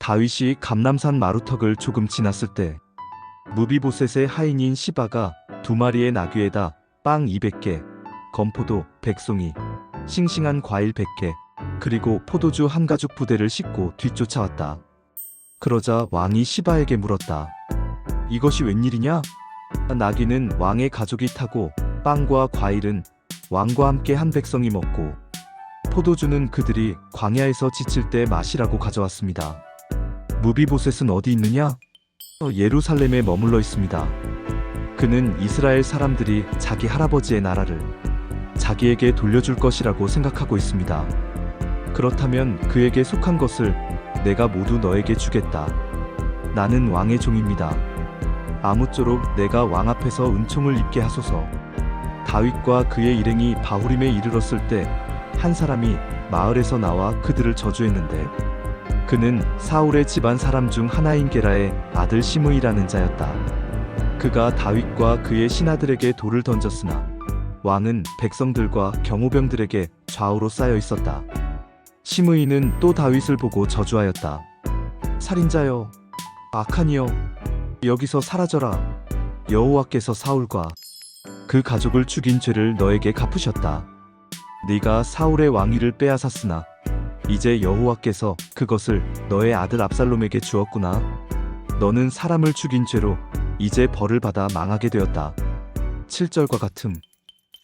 다윗이 감남산 마루턱을 조금 지났을 때 무비보셋의 하인인 시바가 두 마리의 나귀에다 빵 200개, 건포도 100송이, 싱싱한 과일 100개, 그리고 포도주 한 가죽 부대를 싣고 뒤쫓아왔다. 그러자 왕이 시바에게 물었다. 이것이 웬일이냐? 나귀는 왕의 가족이 타고 빵과 과일은 왕과 함께 한 백성이 먹고 포도주는 그들이 광야에서 지칠 때 마시라고 가져왔습니다. 무비보셋은 어디 있느냐? 어, 예루살렘에 머물러 있습니다. 그는 이스라엘 사람들이 자기 할아버지의 나라를 자기에게 돌려줄 것이라고 생각하고 있습니다. 그렇다면 그에게 속한 것을 내가 모두 너에게 주겠다. 나는 왕의 종입니다. 아무쪼록 내가 왕 앞에서 은총을 입게 하소서. 다윗과 그의 일행이 바후림에 이르렀을 때 한 사람이 마을에서 나와 그들을 저주했는데 그는 사울의 집안 사람 중 하나인 게라의 아들 시므이라는 자였다. 그가 다윗과 그의 신하들에게 돌을 던졌으나 왕은 백성들과 경호병들에게 좌우로 쌓여 있었다. 시므이는 또 다윗을 보고 저주하였다. 살인자여, 악한이여, 여기서 사라져라. 여호와께서 사울과 그 가족을 죽인 죄를 너에게 갚으셨다. 네가 사울의 왕위를 빼앗았으나 이제 여호와께서 그것을 너의 아들 압살롬에게 주었구나. 너는 사람을 죽인 죄로 이제 벌을 받아 망하게 되었다. 7절과 같음.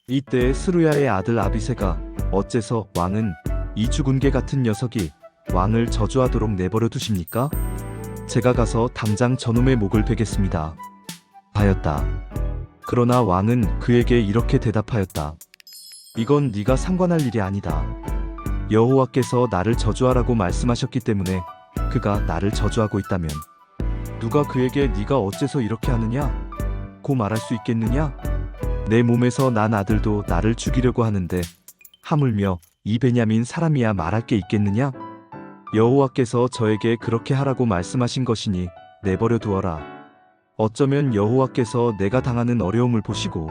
이때 스루야의 아들 아비세가 어째서 왕은 이 죽은 개 같은 녀석이 왕을 저주하도록 내버려 두십니까? 제가 가서 당장 저놈의 목을 베겠습니다. 하였다. 그러나 왕은 그에게 이렇게 대답하였다. 이건 네가 상관할 일이 아니다. 여호와께서 나를 저주하라고 말씀하셨기 때문에 그가 나를 저주하고 있다면 누가 그에게 네가 어째서 이렇게 하느냐? 고 말할 수 있겠느냐? 내 몸에서 난 아들도 나를 죽이려고 하는데 하물며 이 베냐민 사람이야 말할 게 있겠느냐? 여호와께서 저에게 그렇게 하라고 말씀하신 것이니 내버려 두어라. 어쩌면 여호와께서 내가 당하는 어려움을 보시고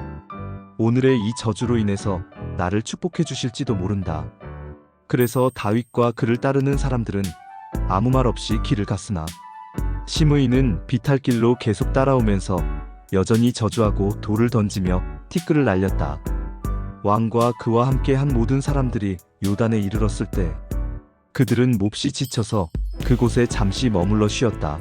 오늘의 이 저주로 인해서 나를 축복해 주실지도 모른다. 그래서 다윗과 그를 따르는 사람들은 아무 말 없이 길을 갔으나 시므이는 비탈길로 계속 따라오면서 여전히 저주하고 돌을 던지며 티끌을 날렸다. 왕과 그와 함께 한 모든 사람들이 요단에 이르렀을 때 그들은 몹시 지쳐서 그곳에 잠시 머물러 쉬었다.